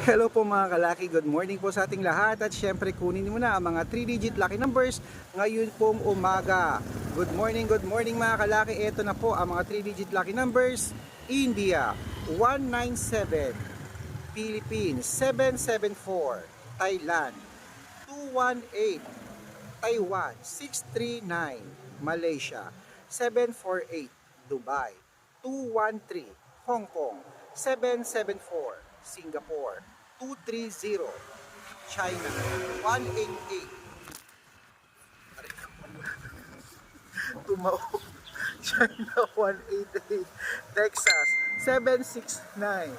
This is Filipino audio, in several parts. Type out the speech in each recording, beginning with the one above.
Hello po mga kalaki, good morning po sa ating lahat. At syempre kunin mo na ang mga 3-digit lucky numbers ngayon pong umaga. Good morning, good morning mga kalaki. Ito na po ang mga 3-digit lucky numbers. India 197, Philippines 774, Thailand 218, Taiwan 639, Malaysia 748, Dubai 213, Hong Kong 774, Singapore. 230, China. 188, Tumao. China 188, Texas 769,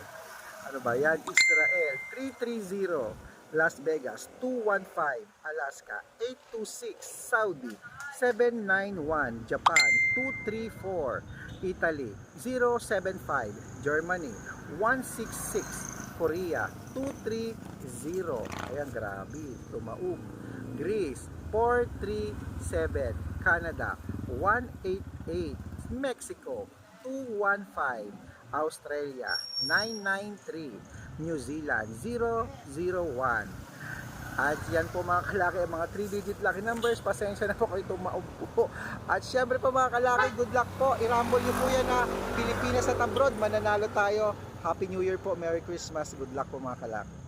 ano ba? Yan? Israel 330, Las Vegas 215, Alaska 826, Saudi 791, Japan 234, Italy 075, Germany 166, Korea 230. Ayan, grabe, tumaog. Greece 437, Canada 188, Mexico 215, Australia 993, New Zealand 001. At yan po mga kalaki, mga 3-digit lucky numbers. Pasensya na po kayo tumaupo. At syempre po mga kalaki, good luck po. I-rumble nyo po yan na Pilipinas at abroad. Mananalo tayo. Happy New Year po. Merry Christmas. Good luck po mga kalaki.